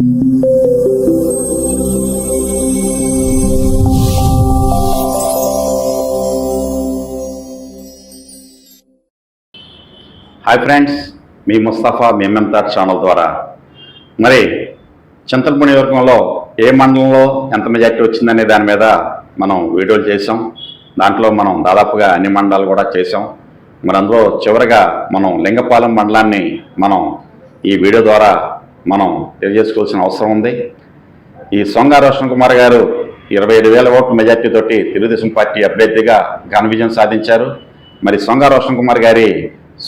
Hi friends మీ ముస్తఫా మీ channel ద్వారా. మరి చింతలపూడి నియోజకవర్గంలో ఏ మండలంలో ఎంత మెజార్టీ వచ్చిందనే దాని మీద మనం వీడియోలు చేసాం దాంట్లో మనం దాదాపుగా అన్ని మండలాలు కూడా చేసాం మరి అందులో చివరిగా మనం లింగపాలెం మండలాన్ని మనం ఈ వీడియో ద్వారా మనం తెలియజేసుకోవాల్సిన అవసరం ఉంది. ఈ సొంగ రోషన్ కుమార్ గారు ఇరవై ఐదు వేల ఓట్ల మెజార్టీ తోటి తెలుగుదేశం పార్టీ అభ్యర్థిగా ఘన విజయం సాధించారు. మరి సొంగ రోషన్ కుమార్ గారి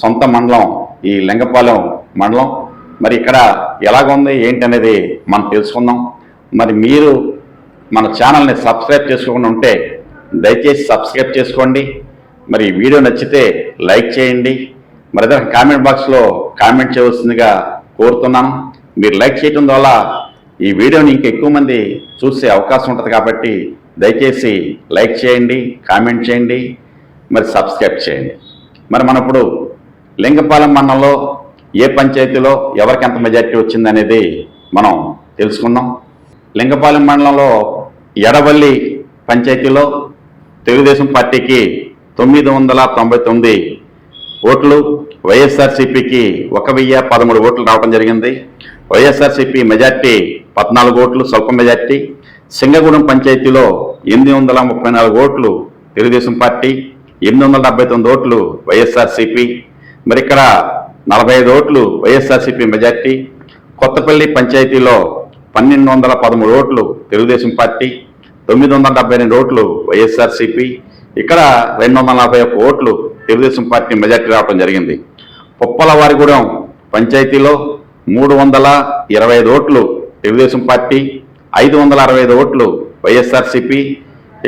సొంత మండలం ఈ లింగపాలెం మండలం. మరి ఇక్కడ ఎలాగుంది ఏంటి అనేది మనం తెలుసుకుందాం. మరి మీరు మన ఛానల్ని సబ్స్క్రైబ్ చేసుకోకుండా ఉంటే దయచేసి సబ్స్క్రైబ్ చేసుకోండి. మరి వీడియో నచ్చితే లైక్ చేయండి. మరి అదే కామెంట్ బాక్స్లో కామెంట్ చేయవలసిందిగా కోరుతున్నాను. మీరు లైక్ చేయటం ద్వారా ఈ వీడియోని ఇంకా ఎక్కువ మంది చూసే అవకాశం ఉంటుంది కాబట్టి దయచేసి లైక్ చేయండి కామెంట్ చేయండి మరి సబ్స్క్రైబ్ చేయండి. మరి మనప్పుడు ఇప్పుడు లింగపాలెం మండలంలో ఏ పంచాయతీలో ఎవరికి ఎంత మెజార్టీ వచ్చిందనేది మనం తెలుసుకున్నాం. లింగపాలెం మండలంలో ఎడవల్లి పంచాయతీలో తెలుగుదేశం పార్టీకి తొమ్మిది వందల తొంభై తొమ్మిది ఓట్లు వైఎస్ఆర్సీపీకి ఒక వెయ్యి పదమూడు ఓట్లు రావడం జరిగింది. వైఎస్ఆర్సీపీ మెజార్టీ పద్నాలుగు ఓట్లు స్వల్ప మెజార్టీ. సింగగూడెం పంచాయతీలో ఎనిమిది వందల ముప్పై నాలుగు ఓట్లు తెలుగుదేశం పార్టీ ఎనిమిది వందల డెబ్బై తొమ్మిది ఓట్లు వైఎస్ఆర్సీపీ. మరి ఇక్కడ నలభై ఐదు ఓట్లు వైఎస్ఆర్సీపీ మెజార్టీ. కొత్తపల్లి పంచాయతీలో పన్నెండు వందల పదమూడు ఓట్లు తెలుగుదేశం పార్టీ తొమ్మిది వందల డెబ్బై రెండు ఓట్లు వైఎస్ఆర్సీపీ. ఇక్కడ రెండు వందల నలభై ఒక్క ఓట్లు తెలుగుదేశం పార్టీ మెజార్టీ రావడం జరిగింది. పుప్పలవారిగూడెం పంచాయతీలో మూడు వందల ఇరవై ఐదు ఓట్లు తెలుగుదేశం పార్టీ ఐదు వందల అరవై ఐదు ఓట్లు వైఎస్ఆర్సిపి.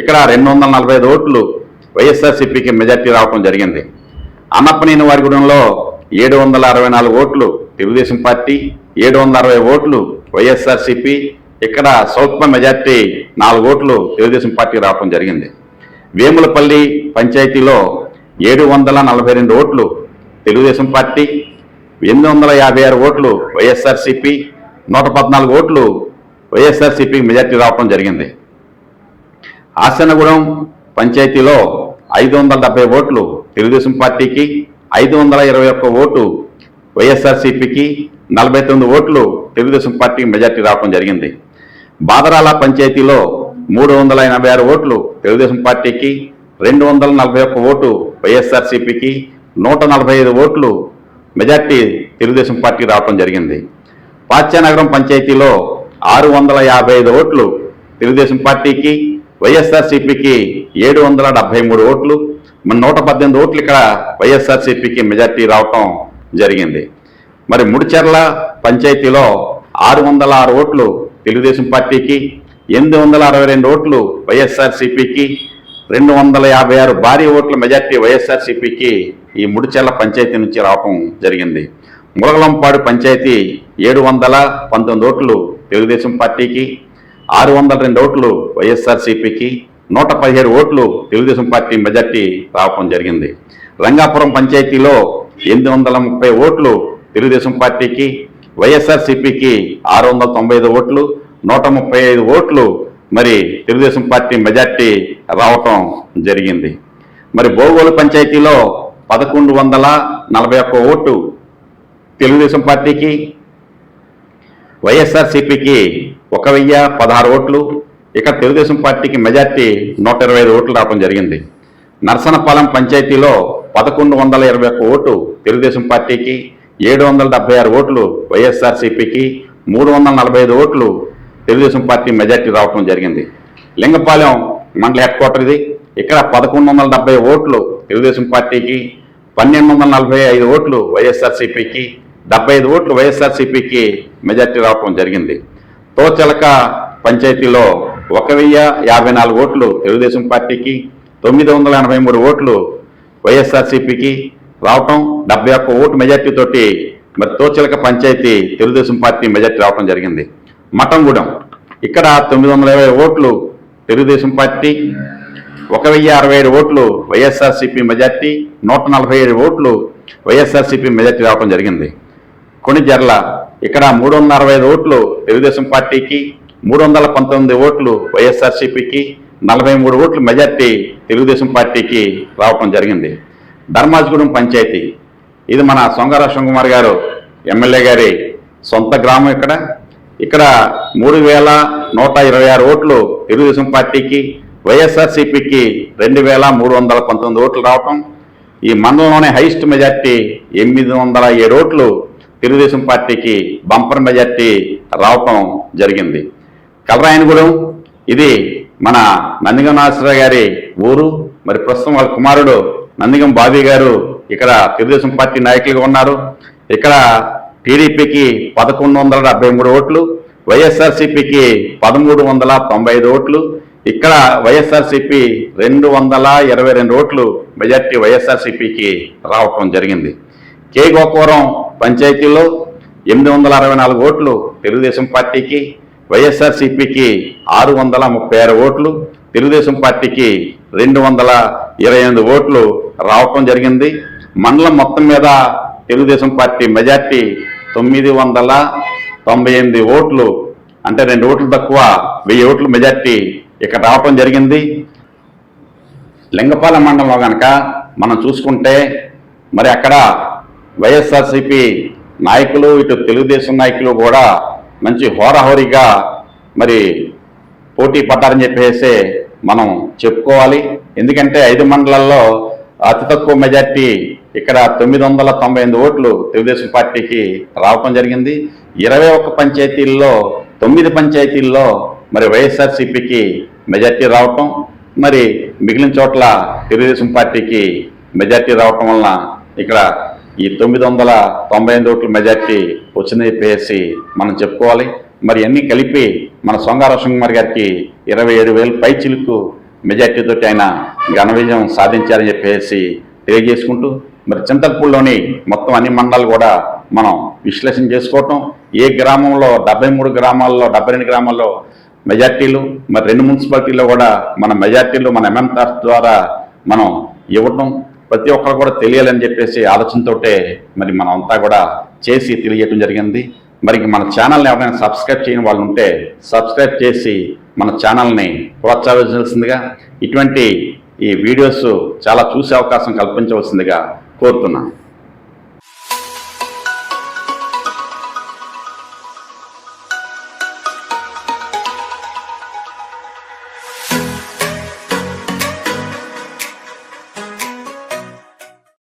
ఇక్కడ రెండు వందల నలభై ఐదు ఓట్లు వైఎస్ఆర్సిపికి మెజార్టీ రావడం జరిగింది. అన్నప్పనేని వారిగూడెంలో ఏడు వందల అరవై నాలుగు ఓట్లు తెలుగుదేశం పార్టీ ఏడు వందల అరవై ఓట్లు వైఎస్ఆర్సిపి. ఇక్కడ స్వల్ప మెజార్టీ నాలుగు ఓట్లు తెలుగుదేశం పార్టీ రావడం జరిగింది. వేములపల్లి పంచాయతీలో ఏడు వందల నలభై రెండు ఓట్లు తెలుగుదేశం పార్టీ ఎనిమిది వందల యాభై ఆరు ఓట్లు వైఎస్ఆర్సిపి నూట పద్నాలుగు ఓట్లు వైఎస్ఆర్సిపికి మెజార్టీ రావడం జరిగింది. ఆసనగూడెం పంచాయతీలో ఐదు వందల డెబ్బై ఓట్లు తెలుగుదేశం పార్టీకి ఐదు వందల ఇరవై ఒక్క ఓటు వైఎస్ఆర్సిపికి నలభై తొమ్మిది ఓట్లు తెలుగుదేశం పార్టీకి మెజార్టీ రావడం జరిగింది. బాదరాల పంచాయతీలో మూడు వందల ఎనభై ఆరు ఓట్లు తెలుగుదేశం పార్టీకి రెండు వందల నలభై ఒక్క ఓటు వైఎస్ఆర్సిపికి నూట నలభై ఐదు ఓట్లు మెజార్టీ తెలుగుదేశం పార్టీ రావడం జరిగింది. పాచ్యానగరం పంచాయతీలో ఆరు వందల యాభై ఐదు ఓట్లు తెలుగుదేశం పార్టీకి వైఎస్ఆర్సీపీకి ఏడు వందల డెబ్బై మూడు ఓట్లు. మన నూట పద్దెనిమిది ఓట్లు ఇక్కడ వైఎస్ఆర్సీపీకి మెజార్టీ రావటం జరిగింది. మరి ముడిచెర్ల పంచాయతీలో ఆరు వందల ఆరు ఓట్లు తెలుగుదేశం పార్టీకి ఎనిమిది వందల అరవై రెండు ఓట్లు వైఎస్ఆర్సీపీకి రెండు వందల యాభై ఆరు భారీ ఓట్ల మెజార్టీ వైఎస్ఆర్సీపీకి ఈ ముడిచెర్ల పంచాయతీ నుంచి రావటం జరిగింది. ములగలంపాడు పంచాయతీ ఏడు వందల పంతొమ్మిది ఓట్లు తెలుగుదేశం పార్టీకి ఆరు వందల రెండు ఓట్లు వైఎస్ఆర్సీపీకి నూట పదిహేడు ఓట్లు తెలుగుదేశం పార్టీ మెజార్టీ రావడం జరిగింది. రంగాపురం పంచాయతీలో ఎనిమిది వందల ముప్పై ఓట్లు తెలుగుదేశం పార్టీకి వైఎస్ఆర్సీపీకి ఆరు వందల తొంభై ఐదు ఓట్లు నూట ముప్పై ఐదు ఓట్లు మరి తెలుగుదేశం పార్టీ మెజార్టీ రావటం జరిగింది. మరి బోగోలు పంచాయతీలో పదకొండు వందల నలభై ఒక్క ఓటు తెలుగుదేశం పార్టీకి వైఎస్ఆర్సీపీకి ఒక వెయ్యి పదహారు ఓట్లు ఇక తెలుగుదేశం పార్టీకి మెజార్టీ నూట ఇరవై ఐదు ఓట్లు రావడం జరిగింది. నర్సనపాలెం పంచాయతీలో పదకొండు వందల ఇరవై ఒక్క ఓటు తెలుగుదేశం పార్టీకి ఏడు వందల డెబ్బై ఆరు ఓట్లు వైఎస్ఆర్సీపీకి మూడు వందల నలభై ఐదు ఓట్లు తెలుగుదేశం పార్టీ మెజార్టీ రావడం జరిగింది. లింగపాలెం మండల హెడ్ క్వార్టర్ ఇది. ఇక్కడ పదకొండు వందల డెబ్బై ఓట్లు తెలుగుదేశం పార్టీకి పన్నెండు వందల నలభై ఐదు ఓట్లు వైఎస్ఆర్సీపీకి డెబ్బై ఐదు ఓట్లు వైఎస్ఆర్సీపీకి మెజార్టీ రావటం జరిగింది. తోచలక పంచాయతీలో ఒక వెయ్యి యాభై నాలుగు ఓట్లు తెలుగుదేశం పార్టీకి తొమ్మిది వందల ఎనభై మూడు ఓట్లు వైఎస్ఆర్సీపీకి రావటం డెబ్బై ఒక్క ఓటు మెజార్టీ తోటి మరి తోచలక పంచాయతీ తెలుగుదేశం పార్టీ మెజార్టీ రావటం జరిగింది. మఠంగూడెం. ఇక్కడ తొమ్మిది వందల ఇరవై ఓట్లు తెలుగుదేశం పార్టీ ఒక వెయ్యి అరవై ఏడు ఓట్లు వైఎస్ఆర్సీపీ మెజార్టీ నూట నలభై ఏడు ఓట్లు వైఎస్ఆర్సీపీ మెజార్టీ రావడం జరిగింది. కొణిజర్ల ఇక్కడ మూడు వందల అరవై ఐదు ఓట్లు తెలుగుదేశం పార్టీకి మూడు వందల పంతొమ్మిది ఓట్లు వైఎస్ఆర్సీపీకి నలభై మూడు ఓట్లు మెజార్టీ తెలుగుదేశం పార్టీకి రావటం జరిగింది. ధర్మాజగూడెం పంచాయతీ ఇది మన సొంగరాజ శివకుమార్ గారు ఎమ్మెల్యే గారి సొంత గ్రామం ఇక్కడ. ఇక్కడ మూడు వేల నూట ఇరవై ఆరు ఓట్లు తెలుగుదేశం పార్టీకి వైఎస్ఆర్సీపీకి రెండు వేల మూడు వందల పంతొమ్మిది ఓట్లు రావటం ఈ మండలంలోనే హైయెస్ట్ మెజార్టీ ఎనిమిది వందల ఏడు ఓట్లు తెలుగుదేశం పార్టీకి బంపర్ మెజార్టీ రావటం జరిగింది. కలరాయనగూడెం ఇది మన నందిగం నాగేశ్వరరావు గారి ఊరు మరి ప్రస్తుతం వాళ్ళ కుమారుడు నందిగం బాబీ గారు ఇక్కడ తెలుగుదేశం పార్టీ నాయకులుగా ఉన్నారు. ఇక్కడ టీడీపీకి పదకొండు వందల డెబ్బై మూడు ఓట్లు వైఎస్ఆర్సీపీకి పదమూడు వందల తొంభై ఐదు ఓట్లు ఇక్కడ వైఎస్ఆర్సిపి రెండు వందల ఇరవై రెండు ఓట్లు మెజార్టీ వైఎస్ఆర్సిపికి రావటం జరిగింది. కే గోకవరం పంచాయతీలో ఎనిమిది వందల అరవై నాలుగు ఓట్లు తెలుగుదేశం పార్టీకి వైఎస్ఆర్సిపికి ఆరు వందల ముప్పై ఆరు ఓట్లు తెలుగుదేశం పార్టీకి రెండు వందల ఇరవై ఎనిమిది ఓట్లు రావటం జరిగింది. మండలం మొత్తం మీద తెలుగుదేశం పార్టీ మెజార్టీ తొమ్మిది వందల తొంభై ఎనిమిది ఓట్లు అంటే రెండు ఓట్లు తక్కువ వెయ్యి ఓట్లు మెజార్టీ ఇక్కడ రావటం జరిగింది. లింగపాలెం మండలంలో కనుక మనం చూసుకుంటే మరి అక్కడ వైఎస్ఆర్సీపీ నాయకులు ఇటు తెలుగుదేశం నాయకులు కూడా మంచి హోరాహోరీగా మరి పోటీ పడ్డారని చెప్పేసి మనం చెప్పుకోవాలి. ఎందుకంటే ఐదు మండలాల్లో అతి తక్కువ మెజార్టీ ఇక్కడ తొమ్మిది వందల తొంభై ఎనిమిది ఓట్లు తెలుగుదేశం పార్టీకి రావటం జరిగింది. ఇరవై ఒక్క పంచాయతీల్లో తొమ్మిది పంచాయతీల్లో మరి వైఎస్ఆర్సీపీకి మెజార్టీ రావటం మరి మిగిలిన చోట్ల తెలుగుదేశం పార్టీకి మెజార్టీ రావటం వలన ఇక్కడ ఈ తొమ్మిది వందల తొంభై ఎనిమిది ఓట్ల మెజార్టీ వచ్చిందని చెప్పేసి మనం చెప్పుకోవాలి. మరి అన్నీ కలిపి మన సొంగార కుమార్ గారికి ఇరవై ఏడు వేలు పై చిలుకు మెజార్టీతో ఆయన ఘన విజయం సాధించారని చెప్పేసి తెలియజేసుకుంటూ మరి చింతల్పూడిలోని మొత్తం అన్ని మండలాలు కూడా మనం విశ్లేషణ చేసుకోవటం. ఏ గ్రామంలో డెబ్బై మూడు గ్రామాల్లో డెబ్బై రెండు గ్రామాల్లో మెజార్టీలు మరి రెండు మున్సిపాలిటీలో కూడా మన మెజార్టీలు మన ఎంఎంఆర్ ద్వారా మనం ఇవ్వటం ప్రతి ఒక్కరు కూడా తెలియాలని చెప్పేసి ఆలోచనతోటే మరి మనం అంతా కూడా చేసి తెలియజేయడం జరిగింది. మరి మన ఛానల్ని ఎవరైనా సబ్స్క్రైబ్ చేయని వాళ్ళు ఉంటే సబ్స్క్రైబ్ చేసి మన ఛానల్ని ప్రోత్సహించాల్సిందిగా ఇటువంటి ఈ వీడియోస్ చాలా చూసే అవకాశం కల్పించవలసిందిగా కోరుతున్నాను.